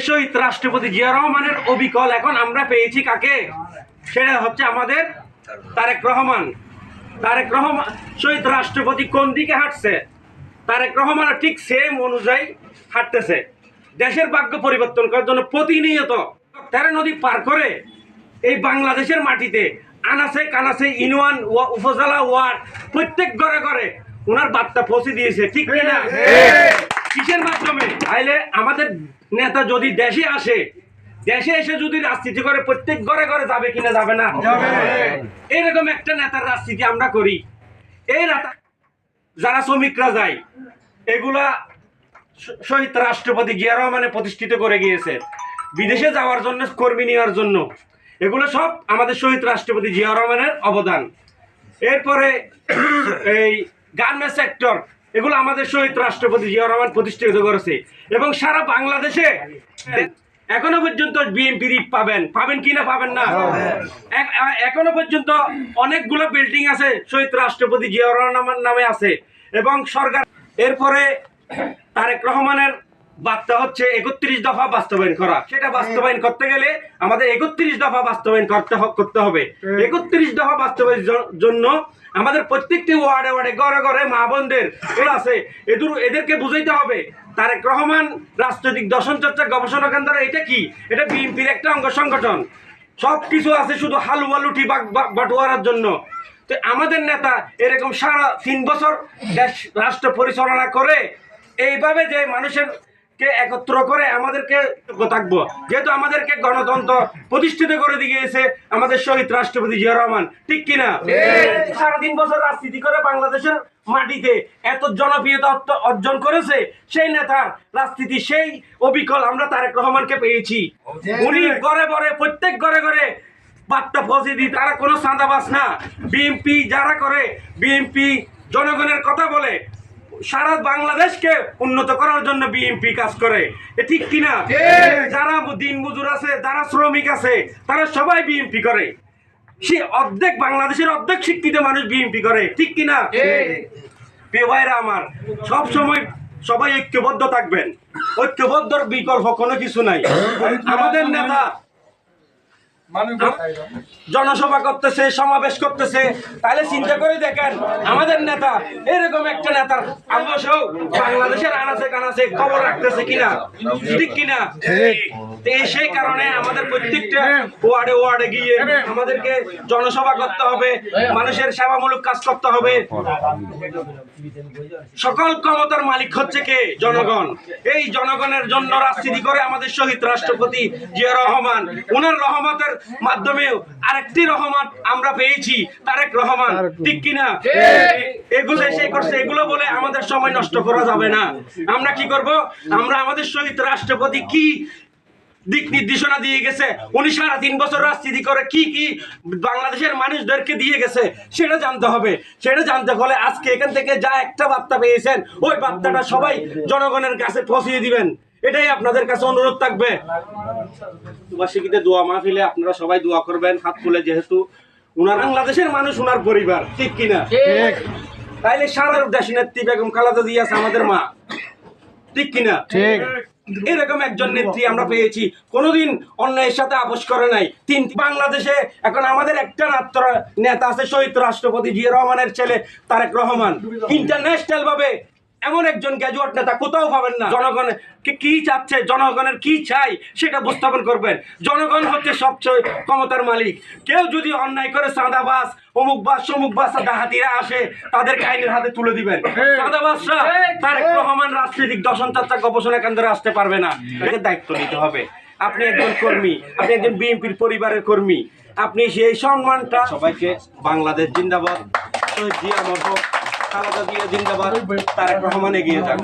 শহীদ রাষ্ট্রপতি জিয়া রহমানের অবিকল এখন আমরা পেয়েছি কাকে? সেটা হচ্ছে আমাদের তারেক রহমান। তারেক রহমান, শহীদ রাষ্ট্রপতি কোন দিকে হাঁটছে? তারেক রহমান ঠিক সেম অনুযায়ী হাঁটতেছে। দেশের ভাগ্য পরিবর্তন করার জন্য প্রতিনিয়ত তেরো নদী পার করে এই বাংলাদেশের মাটিতে আনাসে কানাসে ওয়া- উপজেলা ওয়ার্ড প্রত্যেক ঘরে ঘরে ওনার বার্তা পৌঁছে দিয়েছে, ঠিক কিনা? কিসের মাধ্যমে? তাইলে আমাদের নেতা যদি দেশে আসে দেশে এসে যদি রাজনীতি করে প্রত্যেক ঘরে ঘরে যাবে কিনা যাবে না? এরকম একটা নেতার রাজনীতি আমরা করি। এই নেতা যারা শ্রমিকরা যায় এগুলা শহীদ রাষ্ট্রপতি জিয়া রহমানে প্রতিষ্ঠিত করে গিয়েছে। বিদেশে যাওয়ার জন্য কর্মী নেওয়ার জন্য। এগুলো সব আমাদের শহীদ রাষ্ট্রপতি জিয়া রহমানের অবদান। এরপরে এই গার্মেন্টস সেক্টর এগুলো আমাদের শহীদ রাষ্ট্রপতি জিয়া রহমান প্রতিষ্ঠিত করেছে। এবং সারা বাংলাদেশে এখনও পর্যন্ত বিএনপি রিট পাবেন। পাবেন কিনা পাবেন না? এখনও পর্যন্ত অনেকগুলো বিল্ডিং আছে শহীদ রাষ্ট্রপতি জিয়া রহমান নামে আছে। এবং সরকার, এরপরে তারেক রহমানের বার্তা হচ্ছে একত্রিশ দফা বাস্তবায়ন করা। সেটা বাস্তবায়ন করতে গেলে আমাদের একত্রিশ দফা বাস্তবায়ন করতে করতে হবে। একত্রিশ দফা বাস্তবায়নের জন্য আমাদের প্রত্যেকটি ওয়ার্ডে ওয়ার্ডে ঘরে ঘরে মা বোনদের আছে এদের এদেরকে বুঝাইতে হবে তারেক রহমান রাজনৈতিক দর্শন চর্চা গবেষণা কেন্দ্র এটা কি? এটা বিএনপির একটা অঙ্গ সংগঠন। সব কিছু আছে শুধু হালুয়া লুটি বাটোয়ারার জন্য। তো আমাদের নেতা এরকম সারা তিন বছর দেশ রাষ্ট্র পরিচালনা করে এইভাবে যে মানুষের কে একত্র করে আমাদেরকে থাকব? যেহেতু আমাদেরকে গণতন্ত্র প্রতিষ্ঠিত করে দিয়েছে আমাদের শহীদ রাষ্ট্রপতি জিয়া রহমান। ঠিক কিনা? সারা তিন বছর রাজনীতি করে বাংলাদেশের মাটিতে এত জনপ্রিয়তা অর্জন করেছে সেই নেতার রাজনীতি সেই অবিকল আমরা তারেক রহমানকে পেয়েছি। উনি ঘরে ঘরে প্রত্যেক ঘরে ঘরে বার্তা পৌঁছে দিই তারা কোনো চাঁদাবাস না। বিএনপি যারা করে বিএনপি জনগণের কথা বলে সারা বাংলাদেশকে উন্নত করার জন্য বিএনপি কাজ করে। এ ঠিক কিনা? যারা দিন মজুর আছে যারা শ্রমিক আছে তারা সবাই বিএনপি করে। সে অর্ধেক বাংলাদেশের অর্ধেক শিক্ষিত মানুষ বিএনপি করে। ঠিক কিনা? প্রিয় ভাইরা আমার সব সময় সবাই ঐক্যবদ্ধ থাকবেন। ঐক্যবদ্ধর বিকল্প কোনো কিছু নাই। আমাদের নেতা জনসভা করতেছে সমাবেশ করতেছে। তাহলে চিন্তা করে দেখেন আমাদের নেতা এরকম একটা নেতার বাংলাদেশের আনাচে কানাচে খবর রাখতেছে কিনা ঠিক কিনা? সেই কারণে আমাদের প্রত্যেকটা ওয়ার্ডে ওয়ার্ডে গিয়ে আমাদেরকে জনসভা করতে হবে মানুষের সেবামূলক কাজ করতে হবে। সকল ক্ষমতার মালিক হচ্ছে কে? জনগণ। এই জনগণের জন্য রাজনীতি করে আমাদের শহীদ রাষ্ট্রপতি জিয়া রহমান। ওনার রহমতের মাধ্যমেও আরেকটি রহমত আমরা পেয়েছি তারেক রহমান। ঠিক কিনা? এগুলো এসে করছে এগুলো বলে আমাদের সময় নষ্ট করা যাবে না। আমরা কি করব? আমরা আমাদের শহীদ রাষ্ট্রপতি কি দিক নির্দেশনা দিয়ে গেছে? উনি সারা তিন বছর রাজনীতি করে কি কি বাংলাদেশের মানুষদেরকে দিয়ে গেছে সেটা জানতে হবে। সেটা জানতে হলে আজকে এখান থেকে যা একটা বার্তা পেয়েছেন ওই বার্তাটা সবাই জনগণের কাছে পৌঁছিয়ে দিবেন। এটাই আপনাদের কাছে অনুরোধ থাকবে। বার্ষিকীতে দোয়া মাহফিলে আপনারা সবাই দোয়া করবেন হাত তুলে যেহেতু উনার বাংলাদেশের মানুষ উনার পরিবার ঠিক কিনা? তাইলে সারা দেশ নেত্রী বেগম খালাদা দিয়ে আছে আমাদের মা ঠিক কিনা? ঠিক। এরকম একজন নেত্রী আমরা পেয়েছি কোনোদিন অন্যায়ের সাথে আপোষ করে নাই। তিন বাংলাদেশে এখন আমাদের একটা নাত্র নেতা আছে শহীদ রাষ্ট্রপতি জিয়া রহমানের ছেলে তারেক রহমান। ইন্টারন্যাশনাল ভাবে এমন একজন গ্র্যাজুয়েট নেতা কোথাও পাবেন না। জনগণের কি- কি চাচ্ছে জনগণের কি চাই সেটা উপস্থাপন করবেন। জনগণ হচ্ছে সবচেয়ে ক্ষমতার মালিক। কেউ যদি অন্যায় করে চাঁদাবাস অমুক বাস সমুক বাস ডাহাতিরা আসে তাদেরকে আইনের হাতে তুলে দিবেন। চাঁদাবাসরা তারেক রহমান রাজনৈতিক দর্শন চর্চা গবেষণা কেন্দ্রে আসতে পারবে না। এদের দায়িত্ব নিতে হবে। আপনি একজন কর্মী আপনি একজন বিএনপির পরিবারের কর্মী। আপনি সেই সম্মানটা সবাইকে বাংলাদেশ জিন্দাবাদ। জিয়া মরহক খালেদা জিয়া জিন্দাবাদ তারেক রহমান এগিয়ে যান